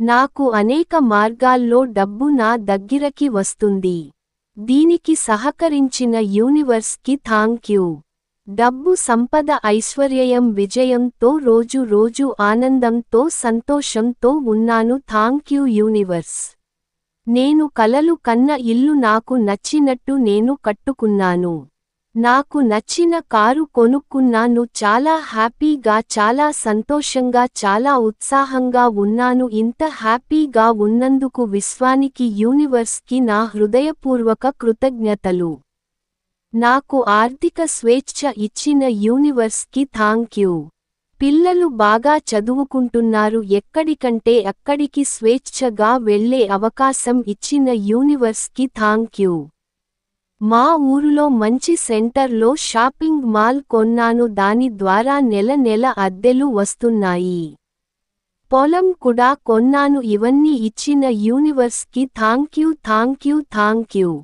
నాకు అనేక మార్గాల్లో డబ్బు నా దగ్గిరకి వస్తుంది. దీనికి సహకరించిన యూనివర్స్కి థాంక్యూ డబ్బు సంపద ఐశ్వర్యం విజయంతో రోజు రోజు ఆనందంతో సంతోషంతో ఉన్నాను. Thank you universe. నేను కలలు కన్న ఇల్లు నాకు నచ్చినట్టు నేను కట్టుకున్నాను. నాకు నచ్చిన కారు కొనుక్కున్నాను చాలా హ్యాపీగా చాలా సంతోషంగా చాలా ఉత్సాహంగా ఉన్నాను. ఇంత హ్యాపీగా ఉన్నందుకు విశ్వానికి యూనివర్స్కి నా హృదయపూర్వక కృతజ్ఞతలు. నాకు ఆర్థిక స్వేచ్ఛ ఇచ్చిన యూనివర్స్కి థాంక్యూ పిల్లలు బాగా చదువుకుంటున్నారు. ఎక్కడికంటే అక్కడికి స్వేచ్ఛగా వెళ్ళే అవకాశం ఇచ్చిన యూనివర్స్కి థాంక్యూ మా ఊరులో మంచి సెంటర్లో షాపింగ్ మాల్ కొన్నాను దాని ద్వారా నెల నెల అద్దెలు వస్తున్నాయి. పొలం కూడా కొన్నాను ఇవన్నీ ఇచ్చిన యూనివర్స్కి థాంక్యూ థాంక్యూ థాంక్యూ.